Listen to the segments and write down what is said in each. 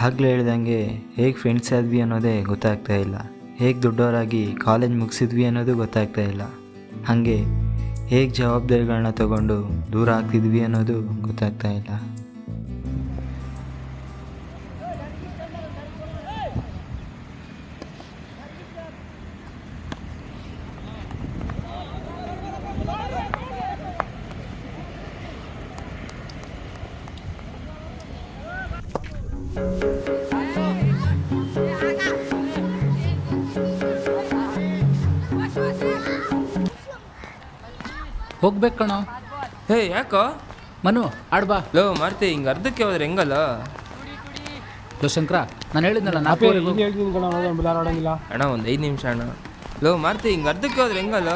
ಆಗಲೇ ಹೇಳ್ದಂಗೆ ಹೇಗೆ ಫ್ರೆಂಡ್ಸ್ ಆದ್ವಿ ಅನ್ನೋದೇ ಗೊತ್ತಾಗ್ತಾ ಇಲ್ಲ. ಹೇಗೆ ದೊಡ್ಡವರಾಗಿ ಕಾಲೇಜ್ ಮುಗಿಸಿದ್ವಿ ಅನ್ನೋದು ಗೊತ್ತಾಗ್ತಾ ಇಲ್ಲ. ಹಾಗೆ ಹೇಗೆ ಜವಾಬ್ದಾರಿಗಳನ್ನ ತಗೊಂಡು ದೂರ ಆಗ್ತಿದ್ವಿ ಅನ್ನೋದು ಗೊತ್ತಾಗ್ತಾ ಇಲ್ಲ. ಹೋಗ್ಬೇಕು ಕಣೋ. ಹೇ ಯಾಕೋ? ಮನು ಆಡ್ಬಾ ಲೋ ಮಾರ್ತಿ ಹಿಂಗೆ ಅರ್ಧಕ್ಕೆ ಹೋದ್ರೆ ಹೆಂಗಲ್ಲ? ಲೋ ಶಂಕರ ನಾನು ಹೇಳಿದ್ನಲ್ಲ ನಾಲ್ಕೂವರೆಗೂ ಹೋಗ್- ಹೇಳ್ತೀನಿ ಕಣ ಬಿಲಾರ್ ಆಡಂಗಿಲ್ಲ. ಅಣ್ಣ ಒಂದು ಐದು ನಿಮಿಷ ಅಣ್ಣ. ಲೋ ಮಾರ್ತಿ ಹಿಂಗೆ ಅರ್ಧಕ್ಕೆ ಹೋದ್ರೆ ಹೆಂಗಲ್ಲ?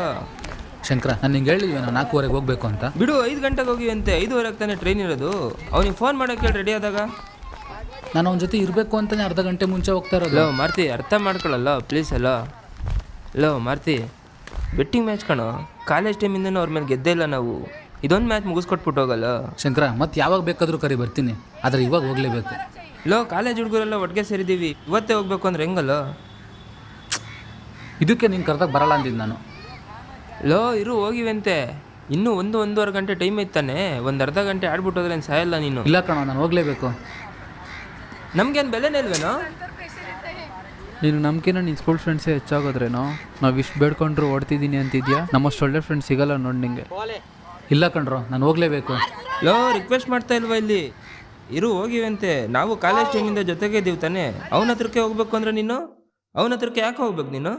ಶಂಕರ ನಾನು ನಿಂಗೆ ಹೇಳಿದ್ವಿ ನಾನು ನಾಲ್ಕೂವರೆಗೆ ಹೋಗ್ಬೇಕು ಅಂತ. ಬಿಡು ಐದು ಗಂಟೆಗೆ ಹೋಗಿವಂತೆ ಐದುವರೆಗೆ ತಾನೇ ಟ್ರೈನ್ ಇರೋದು. ಅವ್ನಿಗೆ ಫೋನ್ ಮಾಡೋಕ್ಕೆ ಹೇಳಿ ರೆಡಿ ಆದಾಗ? ನಾನು ಅವನ ಜೊತೆ ಇರಬೇಕು ಅಂತಲೇ ಅರ್ಧ ಗಂಟೆ ಮುಂಚೆ ಹೋಗ್ತಾ ಇರೋದು. ಲೋ ಮಾರ್ತಿ ಅರ್ಥ ಮಾಡ್ಕೊಳ್ಳಲ್ಲ ಪ್ಲೀಸ್ ಅಲ್ಲ. ಲೋ ಮಾರ್ತಿ ಬೆಟ್ಟಿಂಗ್ ಮ್ಯಾಚ್ ಕಣ ಕಾಲೇಜ್ ಟೈಮಿಂದನೂ ಅವ್ರ ಮೇಲೆ ಗೆದ್ದೇ ಇಲ್ಲ ನಾವು. ಇದೊಂದು ಮ್ಯಾಚ್ ಮುಗಿಸ್ಕೊಟ್ಬಿಟ್ಟು ಹೋಗಲ್ಲ. ಶಂಕರ ಮತ್ತೆ ಯಾವಾಗ ಬೇಕಾದರೂ ಕರಿ ಬರ್ತೀನಿ. ಆದರೆ ಇವಾಗ ಹೋಗಲೇಬೇಕು. ಲೋ ಕಾಲೇಜ್ ಹುಡುಗರೆಲ್ಲ ಒಟ್ಟಿಗೆ ಸೇರಿದ್ದೀವಿ. ಇವತ್ತೇ ಹೋಗ್ಬೇಕು ಅಂದ್ರೆ ಹೆಂಗಲ್ಲ? ಇದಕ್ಕೆ ನೀನು ಕರೆದಾಗ ಬರಲ್ಲ ಅಂದಿದ್ದು ನಾನು. ಲೋ ಇರು ಹೋಗಿವಂತೆ. ಇನ್ನೂ ಒಂದು ಒಂದೂವರೆ ಗಂಟೆ ಟೈಮ್ ಐತಾನೆ ಒಂದು ಅರ್ಧ ಗಂಟೆ ಆಡ್ಬಿಟ್ಟು ಹೋದ್ರೆ ಏನ್ ಸಾಯಲ್ಲ ನೀನು. ಇಲ್ಲ ಕಣ ನಾನು ಹೋಗಲೇಬೇಕು. ನಮ್ಗೇನು ಬೆಲೆನೇ ಇಲ್ವೇನೋ? ನೀನು ನಮ್ಕಿನ ನಿನ್ನ ಸ್ಕೂಲ್ ಫ್ರೆಂಡ್ಸೇ ಹೆಚ್ಚಾಗೋದ್ರೇನೋ? ನಾವು ಇಷ್ಟು ಬೇಡ್ಕೊಂಡ್ರು ಓಡ್ತಿದ್ದೀನಿ ಅಂತಿದ್ಯಾ? ನಮ್ಮಷ್ಟು ಒಳ್ಳೆ ಫ್ರೆಂಡ್ಸ್ ಸಿಗಲ್ಲ ನೋಡಿ ನಿಂಗೆ. ಇಲ್ಲ ಕಣ್ರೋ ನಾನು ಹೋಗ್ಲೇಬೇಕು. ಲೋ ರಿಕ್ವೆಸ್ಟ್ ಮಾಡ್ತಾ ಇಲ್ವಾ ಇಲ್ಲಿ? ಇರು ಹೋಗಿವಂತೆ. ನಾವು ಕಾಲೇಜ್ ಟೈಮಿಂದ ಜೊತೆಗೆ ಇದ್ದೀವಿ ತಾನೆ. ಅವನ ಹತ್ರಕ್ಕೆ ಹೋಗ್ಬೇಕು ಅಂದ್ರೆ ನೀನು? ಅವನ ಹತ್ರಕ್ಕೆ ಯಾಕೆ ಹೋಗ್ಬೇಕು ನೀನು?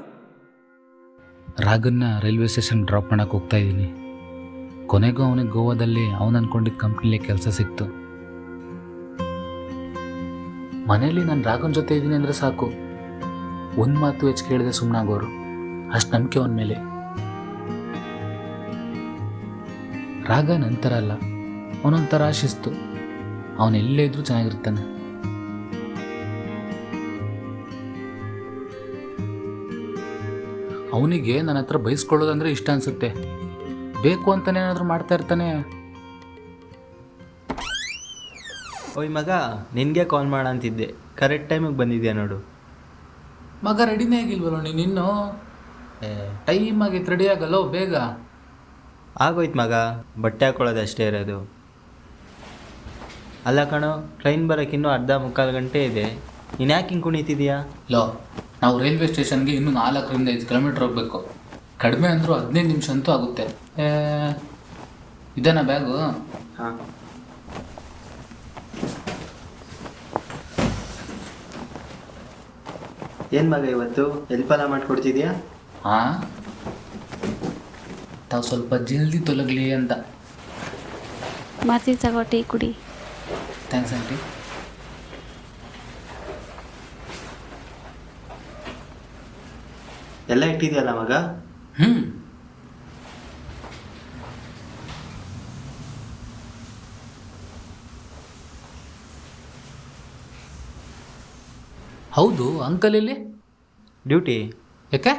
ರಾಗನ್ನ ರೈಲ್ವೆ ಸ್ಟೇಷನ್ ಡ್ರಾಪ್ ಮಾಡಕ್ಕೆ ಹೋಗ್ತಾ ಇದ್ದೀನಿ. ಕೊನೆಗೂ ಅವನಿಗೆ ಗೋವಾದಲ್ಲಿ ಅವನು ಅನ್ಕೊಂಡಿದ್ದ ಕಂಪ್ನಿಲಿ ಕೆಲಸ ಸಿಕ್ತು. ಮನೇಲಿ ನಾನು ರಾಗನ್ ಜೊತೆ ಇದ್ದೀನಿ ಅಂದರೆ ಸಾಕು. ಒಂದು ಮಾತು ಹೆಚ್ಚು ಕೇಳಿದೆ ಸುಮ್ಮನಾಗೋರು ಅಷ್ಟು ನಂಬಿಕೆ ಅವನ ಮೇಲೆ ರಾಗ ನಂತರ ಅಲ್ಲ, ಅವನೊಂಥರ ಶಿಸ್ತು. ಅವನೆಲ್ಲೇ ಇದ್ರೂ ಚೆನ್ನಾಗಿರ್ತಾನೆ. ಅವನಿಗೆ ನನ್ನ ಹತ್ರ ಬಯಸ್ಕೊಳ್ಳೋದಂದ್ರೆ ಇಷ್ಟ ಅನ್ಸುತ್ತೆ. ಬೇಕು ಅಂತಾನೆ ಏನಾದರೂ ಮಾಡ್ತಾ ಇರ್ತಾನೆ. ಓಯ್ ಮಗ, ನಿನಗೆ ಕಾಲ್ ಮಾಡ ಅಂತಿದ್ದೆ. ಕರೆಕ್ಟ್ ಟೈಮಿಗೆ ಬಂದಿದ್ಯಾ ನೋಡು. ಮಗ ರೆಡಿನೇ ಆಗಿಲ್ವಲ್ಲ ನೀನು ಇನ್ನು? ಟೈಮ್ ಆಗೈತೆ ರೆಡಿ ಆಗಲ್ಲೋ ಬೇಗ? ಆಗೋಯ್ತು ಮಗ ಬಟ್ಟೆ ಹಾಕೊಳ್ಳೋದು ಅಷ್ಟೇ ಇರೋದು. ಅಲ್ಲ ಕಣೋ ಟ್ರೈನ್ ಬರೋಕೆ ಇನ್ನೂ ಅರ್ಧ ಮುಕ್ಕಾಲು ಗಂಟೆ ಇದೆ. ನೀನು ಯಾಕೆ ಹಿಂಗೆ ಕುಣಿತಿದ್ಯಾ? ಲೋ ನಾವು ರೈಲ್ವೆ ಸ್ಟೇಷನ್ಗೆ ಇನ್ನೂ ನಾಲ್ಕರಿಂದ ಐದು ಕಿಲೋಮೀಟ್ರ್ ಹೋಗ್ಬೇಕು. ಕಡಿಮೆ ಅಂದರೂ ಹದಿನೈದು ನಿಮಿಷ ಅಂತೂ ಆಗುತ್ತೆ. ಏ, ಇದೇನಾ ಬ್ಯಾಗು ಹಾಂ. ಏನು ಮಗ ಇವತ್ತು? ಎಲ್ಪಲ್ಲ ಮಾಡ್ಕೊಡ್ತಿದ್ಯಾ? ಹಾ ತಾವು ಸ್ವಲ್ಪ ಜಲ್ದಿ ತೊಲಗ್ಲಿ ಅಂತ. ಮಾತಿ ತಗೋ ಟೀ ಕುಡಿ. ಥ್ಯಾಂಕ್ಸ್ ಆಂಟಿ ಎಲ್ಲ ಇಟ್ಟಿದ್ಯಲ್ಲ ಮಗ? ಹ್ಞೂ ಹೌದು ಅಂಕಲ್ ಇಲ್ಲಿ ಡ್ಯೂಟಿ ಯಾಕೆ?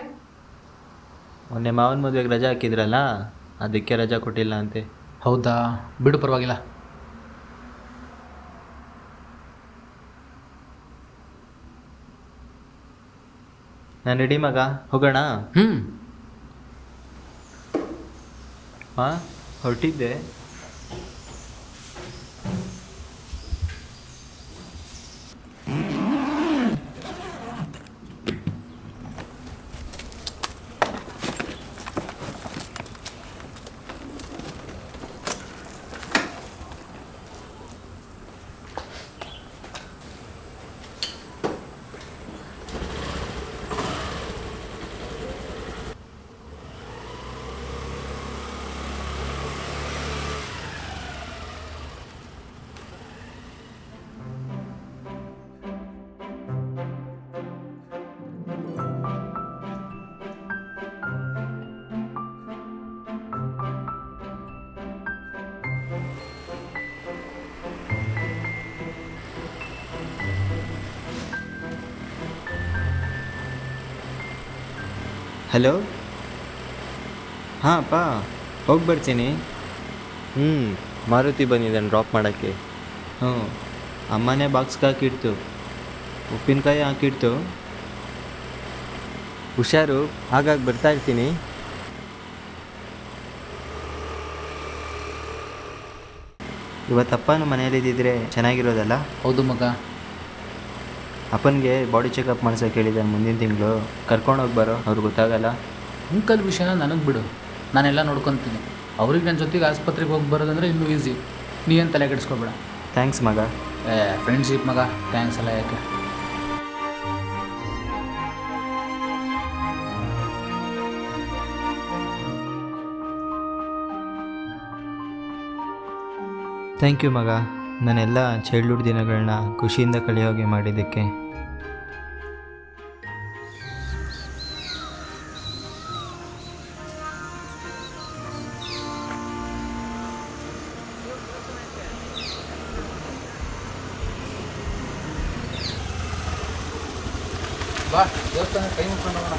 ಮೊನ್ನೆ ಮಾವನ ಮದುವೆಗೆ ರಜಾ ಹಾಕಿದ್ರಲ್ಲ ಅದಕ್ಕೆ ರಜಾ ಕೊಟ್ಟಿಲ್ಲ ಅಂತೆ. ಹೌದಾ? ಬಿಡು ಪರವಾಗಿಲ್ಲ. ನಾನು ರೆಡಿ ಮಗ ಹೋಗೋಣ? ಹ್ಞೂ ಹಾಂ ಹೊರಟಿದ್ದೆ. ಹಲೋ? ಹಾಂ ಅಪ್ಪ ಹೋಗಿ ಬರ್ತೀನಿ. ಹ್ಞೂ ಮಾರುತಿ ಬಂದಿದ್ದಾನೆ ಡ್ರಾಪ್ ಮಾಡೋಕ್ಕೆ. ಹ್ಞೂ ಅಮ್ಮನೇ ಬಾಕ್ಸ್ಗೆ ಹಾಕಿಡ್ತು. ಉಪ್ಪಿನಕಾಯಿ ಹಾಕಿಡ್ತು. ಹುಷಾರು ಹಾಗಾಗಿ ಬರ್ತಾ ಇರ್ತೀನಿ. ಇವತ್ತಪ್ಪನು ಮನೆಯಲ್ಲಿದ್ದಿದ್ರೆ ಚೆನ್ನಾಗಿರೋದಲ್ಲ? ಹೌದು ಮಗ. ಅಪ್ಪನಿಗೆ ಬಾಡಿ ಚೆಕಪ್ ಮಾಡ್ಸೋಕೆ ಹೇಳಿದ್ದಾನೆ ಮುಂದಿನ ತಿಂಗಳು. ಕರ್ಕೊಂಡೋಗಿ ಬರೋ ಅವ್ರಿಗೆ ಗೊತ್ತಾಗಲ್ಲ. ಅಂಕಲ್ ವಿಷಯನ ನನಗೆ ಬಿಡು. ನಾನೆಲ್ಲ ನೋಡ್ಕೊತೀನಿ. ಅವ್ರಿಗೆ ನನ್ನ ಜೊತೆಗೆ ಆಸ್ಪತ್ರೆಗೆ ಹೋಗಿ ಬರೋದಂದ್ರೆ ಇನ್ನೂ ಈಸಿ ನೀ ಏನು ತಲೆ ಕೆಡಿಸ್ಕೊಬೇಡ. ಥ್ಯಾಂಕ್ಸ್ ಮಗ. ಏ ಫ್ರೆಂಡ್ಶಿಪ್ ಮಗ. ಥ್ಯಾಂಕ್ಸ್ ಎಲ್ಲ ಯಾಕೆ? ಥ್ಯಾಂಕ್ ಯು ಮಗ. ನಾನೆಲ್ಲ ಚೈಲ್ಡ್ಹುಡ್ ದಿನಗಳನ್ನ ಖುಷಿಯಿಂದ ಕಳೆಯೋಗೆ ಮಾಡಿದ್ದಕ್ಕೆ. ಬಾ ದೇವಸ್ಥಾನ ಕೈ ಮುಟ್ಕೊಂಡು ಹೋಗೋಣ.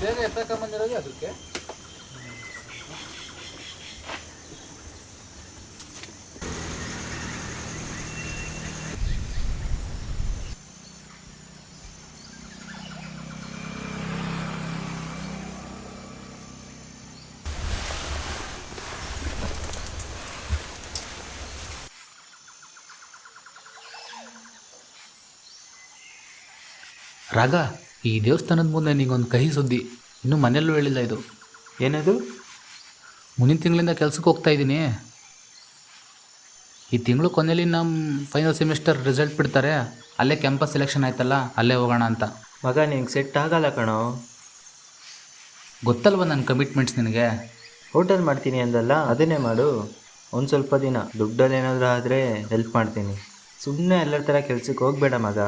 ಬೇಗ ಎತ್ತಕೊಂಬಂದಿರೋದು ಅದಕ್ಕೆ ರಾಗ ಈ ದೇವಸ್ಥಾನದ ಮುಂದೆ ನಿಂಗೊಂದು ಕಹಿ ಸುದ್ದಿ. ಇನ್ನೂ ಮನೆಯಲ್ಲೂ ಹೇಳಿಲ್ಲ ಇದು. ಏನದು? ಮುಂದಿನ ತಿಂಗಳಿಂದ ಕೆಲಸಕ್ಕೆ ಹೋಗ್ತಾ ಇದ್ದೀನಿ. ಈ ತಿಂಗಳು ಕೊನೆಯಲ್ಲಿ ನಮ್ಮ ಫೈನಲ್ ಸೆಮಿಸ್ಟರ್ ರಿಸಲ್ಟ್ ಬಿಡ್ತಾರೆ. ಅಲ್ಲೇ ಕ್ಯಾಂಪಸ್ ಸೆಲೆಕ್ಷನ್ ಆಯ್ತಲ್ಲ ಅಲ್ಲೇ ಹೋಗೋಣ ಅಂತ. ಮಗ ನಿಂಗೆ ಸೆಟ್ ಆಗಲ್ಲ ಕಣೋ. ಗೊತ್ತಲ್ವ ನನ್ನ ಕಮಿಟ್ಮೆಂಟ್ಸ್ ನಿನಗೆ? ಹೋಟೆಲ್ ಮಾಡ್ತೀನಿ ಅಂದಲ್ಲ ಅದನ್ನೇ ಮಾಡು. ಒಂದು ಸ್ವಲ್ಪ ದಿನ ದುಡ್ಡಲ್ಲಿ ಏನಾದರೂ ಆದರೆ ಹೆಲ್ಪ್ ಮಾಡ್ತೀನಿ. ಸುಮ್ಮನೆ ಎಲ್ಲರ ಥರ ಕೆಲ್ಸಕ್ಕೆ ಹೋಗಬೇಡ ಮಗ.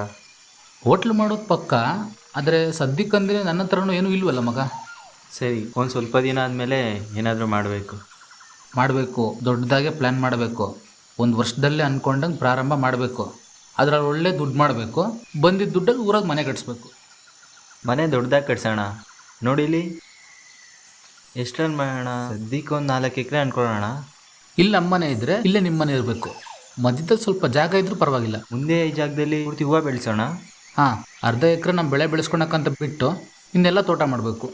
ಹೋಟ್ಲ್ ಮಾಡೋದು ಪಕ್ಕ? ಆದರೆ ಸದ್ಯಕ್ಕಂದ್ರೆ ನನ್ನ ಹತ್ರನೂ ಏನೂ ಇಲ್ವಲ್ಲ ಮಗ? ಸರಿ ಒಂದು ಸ್ವಲ್ಪ ದಿನ ಆದಮೇಲೆ ಏನಾದರೂ ಮಾಡಬೇಕು. ಮಾಡಬೇಕು ದೊಡ್ಡದಾಗೆ ಪ್ಲ್ಯಾನ್ ಮಾಡಬೇಕು. ಒಂದು ವರ್ಷದಲ್ಲೇ ಅಂದ್ಕೊಂಡಂಗೆ ಪ್ರಾರಂಭ ಮಾಡಬೇಕು. ಅದರಲ್ಲಿ ಒಳ್ಳೆ ದುಡ್ಡು ಮಾಡಬೇಕು. ಬಂದಿದ್ದ ದುಡ್ಡಲ್ಲಿ ಊರಾಗ ಮನೆ ಕಟ್ಸ್ಬೇಕು. ಮನೆ ದೊಡ್ಡದಾಗಿ ಕಟ್ಸೋಣ? ನೋಡಿಲಿ ಎಷ್ಟು ರನ್ ಮಾಡೋಣ? ಸದ್ಯಕ್ಕೆ ಒಂದು ನಾಲ್ಕು ಎಕರೆ ಅನ್ಕೊಳ್ಳೋಣ. ಇಲ್ಲಿ ನಮ್ಮನೆ ಇದ್ದರೆ ಇಲ್ಲೇ ನಿಮ್ಮನೆ ಇರಬೇಕು. ಮಧ್ಯದಲ್ಲಿ ಸ್ವಲ್ಪ ಜಾಗ ಇದ್ದರೂ ಪರವಾಗಿಲ್ಲ. ಮುಂದೆ ಈ ಜಾಗದಲ್ಲಿ ಪೂರ್ತಿ ಹೂವು ಬೆಳೆಸೋಣ? ಹಾಂ ಅರ್ಧ ಎಕರೆ ನಮ್ಮ ಬೆಳೆ ಬೆಳೆಸ್ಕೊಳಕ್ಕಂತ ಬಿಟ್ಟು ಇನ್ನೆಲ್ಲ ತೋಟ ಮಾಡಬೇಕು.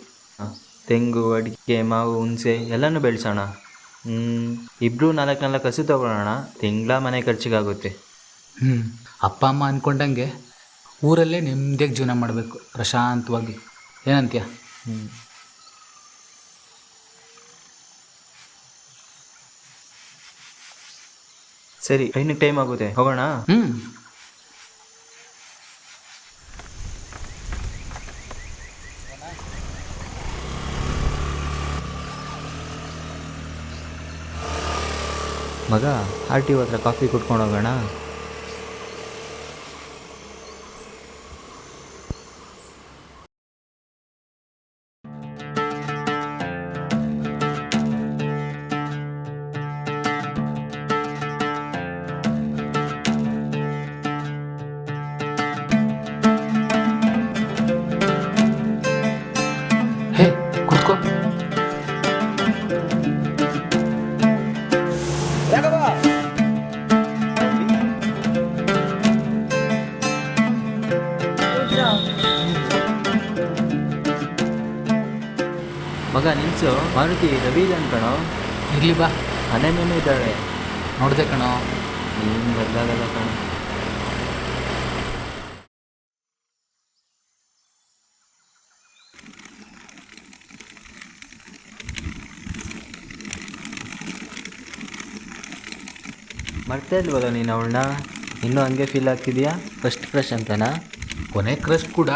ತೆಂಗು ಅಡಿಕೆ ಮಾವು ಹುಣಸೆ ಎಲ್ಲನೂ ಬೆಳೆಸೋಣ. ಇಬ್ಬರು ನಾಲ್ಕು ನಾಲ್ಕು ಹಸು ತಗೊಳ್ಳೋಣ ತಿಂಗಳ ಮನೆ ಖರ್ಚಿಗಾಗುತ್ತೆ. ಹ್ಞೂ ಅಪ್ಪ ಅಮ್ಮ ಅಂದ್ಕೊಂಡಂಗೆ ಊರಲ್ಲೇ ನೆಮ್ಮದಿಯಾಗಿ ಜೀವನ ಮಾಡಬೇಕು ಪ್ರಶಾಂತವಾಗಿ. ಏನಂತೀಯ? ಸರಿ ಐನಕ್ಕೆ ಟೈಮ್ ಆಗುತ್ತೆ. ಹೋಗೋಣ? ಹ್ಞೂ ಮಗ ಆರ್ ಟಿ ಹತ್ರ ಕಾಫಿ ಕುಟ್ಕೊಂಡು ಹೋಗೋಣ. ಹೇ ಕುತ್ಕೋ. ಮಾರುತಿ ರವಿ ಇದೆ ಅನ್ಕಣೋ ಇರಲಿ ಬಾ. ಮನೆಯೂ ಇದ್ದಾಳೆ. ನೋಡಿದೆ ಕಣೋ. ಏನು ಬದಲಾಗಲ್ಲ ಕಣೋ. ಮರ್ತಾ ಇಲ್ವಲ್ಲ ನೀನು ಅವಳನ್ನ ಇನ್ನೂ ಹಂಗೆ ಫೀಲ್ ಆಗ್ತಿದ್ಯಾ? ಫಸ್ಟ್ ಕ್ರಶ್ ಅಂತನಾ? ಕೊನೆ ಕ್ರಶ್ ಕೂಡ.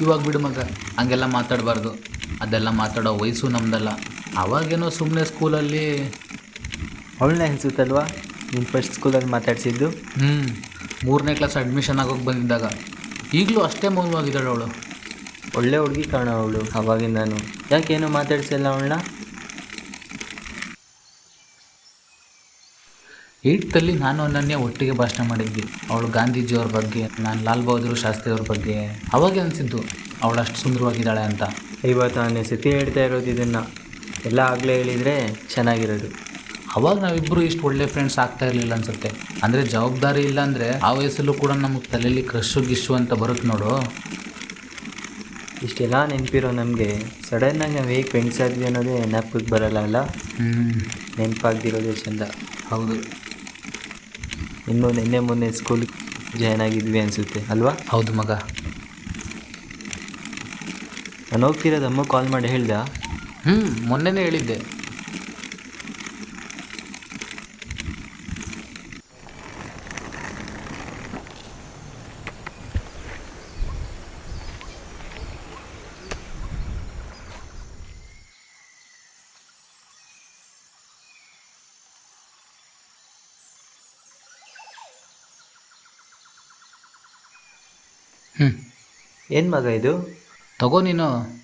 ಇವಾಗ ಬಿಡು ಮಗ ಹಂಗೆಲ್ಲ ಮಾತಾಡಬಾರ್ದು. ಅದೆಲ್ಲ ಮಾತಾಡೋ ವಯಸ್ಸು ನಮ್ದಲ್ಲ. ಅವಾಗೇನೋ ಸುಮ್ಮನೆ ಸ್ಕೂಲಲ್ಲಿ ಅವಳನ್ನ ಅನಿಸುತ್ತಲ್ವಾ? ನೀನು ಫಸ್ಟ್ ಸ್ಕೂಲಲ್ಲಿ ಮಾತಾಡ್ಸಿದ್ದು? ಹ್ಞೂ ಮೂರನೇ ಕ್ಲಾಸ್ ಅಡ್ಮಿಷನ್ ಆಗೋಗಿ ಬಂದಿದ್ದಾಗ. ಈಗಲೂ ಅಷ್ಟೇ ಮೌನವಾಗಿದ್ದಾಳೆ ಅವಳು. ಒಳ್ಳೆ ಹುಡುಗಿ ಕಾಣೋ ಅವಳು ಅವಾಗಿಂದಾನು ಯಾಕೇನು ಮಾತಾಡ್ಸಿಲ್ಲ ಅವಳನ್ನ? ಏಯ್ತಲ್ಲಿ ನಾನು ಅನನ್ಯ ಒಟ್ಟಿಗೆ ಭಾಷಣ ಮಾಡಿದ್ವಿ. ಅವಳು ಗಾಂಧೀಜಿಯವ್ರ ಬಗ್ಗೆ ನಾನು ಲಾಲ್ ಬಹದ್ದೂರ್ ಶಾಸ್ತ್ರಿಯವ್ರ ಬಗ್ಗೆ. ಅವಾಗೇ ಅನಿಸಿದ್ದು ಅವಳು ಅಷ್ಟು ಸುಂದರವಾಗಿದ್ದಾಳೆ ಅಂತ. ಇವತ್ತು ನಾನು ಸತಿ ಹೇಳ್ತಾ ಇರೋದು ಇದನ್ನು. ಎಲ್ಲ ಆಗಲೇ ಹೇಳಿದರೆ ಚೆನ್ನಾಗಿರೋದು. ಅವಾಗ ನಾವಿಬ್ಬರು ಇಷ್ಟು ಒಳ್ಳೆ ಫ್ರೆಂಡ್ಸ್ ಆಗ್ತಾ ಇರಲಿಲ್ಲ ಅನ್ಸುತ್ತೆ. ಅಂದರೆ ಜವಾಬ್ದಾರಿ ಇಲ್ಲ ಅಂದರೆ ಆ ವಯಸ್ಸಲ್ಲೂ ಕೂಡ ನಮಗೆ ತಲೆಯಲ್ಲಿ ಕ್ರಶ್ಶು ಗಿಶು ಅಂತ ಬರುತ್ತೆ ನೋಡು. ಇಷ್ಟೆಲ್ಲ ನೆನಪಿರೋ ನಮಗೆ ಸಡನ್ನಾಗಿ ನಾವು ಹೇಗೆ ಫ್ರೆಂಡ್ಸ್ ಆದ್ವಿ ಅನ್ನೋದೇ ನೆನಪಿಗೆ ಬರಲ್ಲ ಅಲ್ಲ? ಹ್ಞೂ ನೆನಪಾಗ್ದಿರೋದೇ ಚೆಂದ. ಹೌದು. ಇನ್ನು ನಿನ್ನೆ ಮೊನ್ನೆ ಸ್ಕೂಲ್ ಜಾಯ್ನ್ ಆಗಿದ್ವಿ ಅನಿಸುತ್ತೆ ಅಲ್ವಾ? ಹೌದು ಮಗ. ನಾನು ಹೋಗ್ತಿರೋದು ಅಮ್ಮ ಕಾಲ್ ಮಾಡಿ ಹೇಳ್ದ? ಹ್ಞೂ ಮೊನ್ನೆನೇ ಹೇಳಿದ್ದೆ. ಹ್ಞೂ ಏನು ಮಗ ಇದು? ತಗೋ ನೀನು.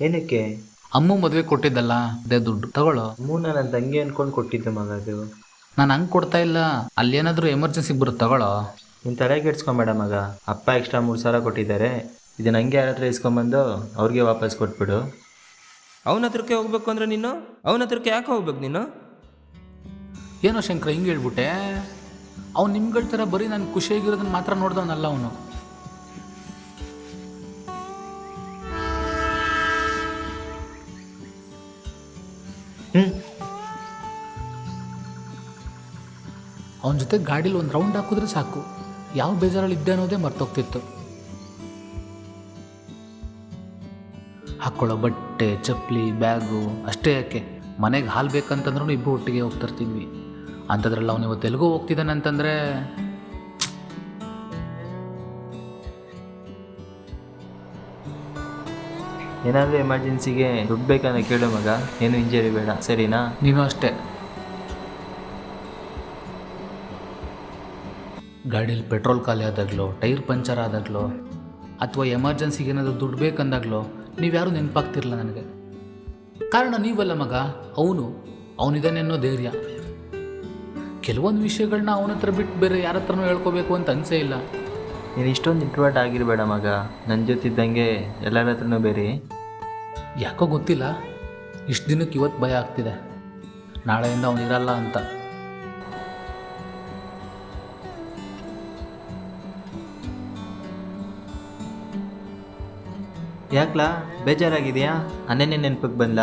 ಏನಕ್ಕೆ? ಅಮ್ಮ ಮದುವೆ ಕೊಟ್ಟಿದ್ದಲ್ಲ ಅದೇ ದುಡ್ಡು. ತಗೊಳ್ಳೋ. ಅಮ್ಮ ನನ್ನ ತಂಗಿ ಅಂದ್ಕೊಂಡು ಕೊಟ್ಟಿದ್ದೆ ಮಗ ಅದು ನಾನು ಹಂಗೆ ಕೊಡ್ತಾ ಇಲ್ಲ. ಅಲ್ಲೇನಾದರೂ ಎಮರ್ಜೆನ್ಸಿ ಬರುತ್ತೆ ತಗೊಳ್ಳೋ. ನೀನು ತಲೆಗೆ ಕೆಡ್ಸ್ಕೊಂಬೇಡ ಮಗ. ಅಪ್ಪ ಎಕ್ಸ್ಟ್ರಾ ಮೂರು ಸಾವಿರ ಕೊಟ್ಟಿದ್ದಾರೆ. ಇದನ್ನ ಹಂಗೆ ಯಾರ ಹತ್ರ ಇಸ್ಕೊಂಬಂದು ಅವ್ರಿಗೆ ವಾಪಸ್ ಕೊಟ್ಬಿಡು. ಅವನ ಹತ್ರಕ್ಕೆ ಹೋಗ್ಬೇಕು ಅಂದ್ರೆ ನೀನು? ಅವನ ಹತ್ರಕ್ಕೆ ಯಾಕೆ ಹೋಗ್ಬೇಕು ನೀನು? ಏನೋ ಶಂಕರ ಹಿಂಗೆ ಹೇಳ್ಬಿಟ್ಟೆ? ಅವ್ನು ನಿಮ್ಗಳ ಥರ ಬರೀ ನಾನು ಖುಷಿಯಾಗಿರೋದನ್ನ ಮಾತ್ರ ನೋಡ್ದವನಲ್ಲ ಅವನು. ಹ್ಞೂ ಅವನ ಜೊತೆ ಗಾಡೀಲಿ ಒಂದು ರೌಂಡ್ ಹಾಕಿದ್ರೆ ಸಾಕು. ಯಾವ ಬೇಜಾರಲ್ಲಿ ಇದ್ದೆ ಅನ್ನೋದೇ ಮರ್ತೋಗ್ತಿತ್ತು. ಹಾಕ್ಕೊಳ್ಳೋ ಬಟ್ಟೆ, ಚಪ್ಪಲಿ, ಬ್ಯಾಗು, ಅಷ್ಟೇ ಯಾಕೆ? ಮನೆಗೆ ಹಾಲು ಬೇಕಂತಂದ್ರೂ ಇಬ್ಬರು ಒಟ್ಟಿಗೆ ಹೋಗ್ತಿರ್ತಿದ್ವಿ ಅಂಥದ್ರಲ್ಲಿ ಅವನು ಇವತ್ತು ಎಲ್ಗೋ ಹೋಗ್ತಿದ್ದಾನೆ ಅಂತಂದರೆ ಏನಾದರೂ ಎಮರ್ಜೆನ್ಸಿಗೆ ದುಡ್ಡು ಬೇಕಂದ್ರೆ ಕೇಳು ಮಗ. ಏನು ಇಂಜರಿ ಬೇಡ ಸರಿನಾ? ನೀನು ಅಷ್ಟೇ. ಗಾಡೀಲಿ ಪೆಟ್ರೋಲ್ ಖಾಲಿ ಆದಾಗಲೋ ಟೈರ್ ಪಂಚರ್ ಆದಾಗಲೋ ಅಥವಾ ಎಮರ್ಜೆನ್ಸಿಗೆ ಏನಾದರೂ ದುಡ್ಡು ಬೇಕಂದಾಗಲೋ ನೀವ್ಯಾರೂ ನೆನಪಾಗ್ತಿರಲ್ಲ ನನಗೆ. ಕಾರಣ ನೀವಲ್ಲ ಮಗ ಅವನು ಅವನಿದ್ದಾನೆ ಅನ್ನೋ ಧೈರ್ಯ. ಕೆಲವೊಂದು ವಿಷಯಗಳನ್ನ ಅವನ ಹತ್ರ ಬಿಟ್ಟು ಬೇರೆ ಯಾರ ಹತ್ರನೂ ಹೇಳ್ಕೋಬೇಕು ಅಂತ ಅನಿಸೇ ಇಲ್ಲ. ನೀನು ಇಷ್ಟೊಂದು ಇಂಟ್ರವರ್ಟ್ ಆಗಿರಬೇಡ ಮಗ. ನನ್ನ ಜೊತೆ ಇದ್ದಂಗೆ ಎಲ್ಲರ ಹತ್ರನೂ ಬೇರೆ. ಯಾಕೋ ಗೊತ್ತಿಲ್ಲ. ಇಷ್ಟು ದಿನಕ್ಕೆ ಇವತ್ತು ಭಯ ಆಗ್ತಿದೆ. ನಾಳೆಯಿಂದ ಅವನು ಇರಲ್ಲ ಅಂತ. ಯಾಕ್ಲಾ ಬೇಜಾರಾಗಿದೆಯಾ? ಅನ್ನೇನೆ ನೆನಪಿಗೆ ಬಂದ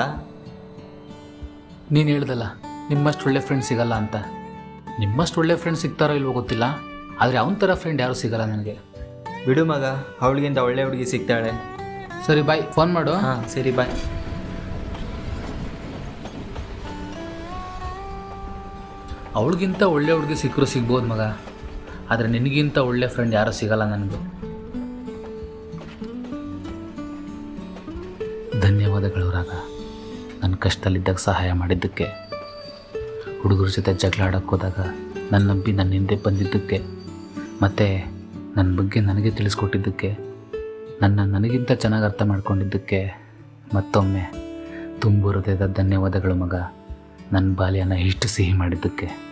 ನೀನು ಹೇಳ್ದಲ್ಲ ನಿಮ್ಮಷ್ಟು ಒಳ್ಳೆ ಫ್ರೆಂಡ್ ಸಿಗಲ್ಲ ಅಂತ. ನಿಮ್ಮಷ್ಟು ಒಳ್ಳೆ ಫ್ರೆಂಡ್ ಸಿಗ್ತಾರೋ ಇಲ್ವೋ ಗೊತ್ತಿಲ್ಲ ಆದರೆ ಅವನ ಥರ ಫ್ರೆಂಡ್ ಯಾರೂ ಸಿಗಲ್ಲ ನನಗೆ. ಬಿಡು ಮಗ ಅವಳಿಗಿಂತ ಒಳ್ಳೆ ಹುಡುಗಿ ಸಿಗ್ತಾಳೆ. ಸರಿ ಬಾಯ್ ಫೋನ್ ಮಾಡು. ಹಾಂ, ಸರಿ ಬಾಯ್ ಅವಳಿಗಿಂತ ಒಳ್ಳೆ ಹುಡುಗಿ ಸಿಕ್ಕರು ಸಿಗ್ಬೋದು ಮಗ. ಆದರೆ ನಿನಗಿಂತ ಒಳ್ಳೆ ಫ್ರೆಂಡ್ ಯಾರೂ ಸಿಗಲ್ಲ ನನಗೆ. ಧನ್ಯವಾದಗಳು ರಾಗ. ನನ್ನ ಕಷ್ಟದಲ್ಲಿದ್ದಾಗ ಸಹಾಯ ಮಾಡಿದ್ದಕ್ಕೆ. ಹುಡುಗರ ಜೊತೆ ಜಗಳ ಆಡೋಕ್ಕೆ ಹೋದಾಗ ನನ್ನ ನಂಬಿ ನನ್ನ ಹಿಂದೆ ಬಂದಿದ್ದಕ್ಕೆ. ಮತ್ತು ನನ್ನ ಬಗ್ಗೆ ನನಗೆ ತಿಳಿಸ್ಕೊಟ್ಟಿದ್ದಕ್ಕೆ. ನನ್ನ ನನಗಿಂತ ಚೆನ್ನಾಗಿ ಅರ್ಥ ಮಾಡ್ಕೊಂಡಿದ್ದಕ್ಕೆ ಮತ್ತೊಮ್ಮೆ ತುಂಬು ಹೃದಯದ ಧನ್ಯವಾದಗಳು ಮಗ. ನನ್ನ ಬಾಲ್ಯನ ಇಷ್ಟು ಸಿಹಿ ಮಾಡಿದ್ದಕ್ಕೆ.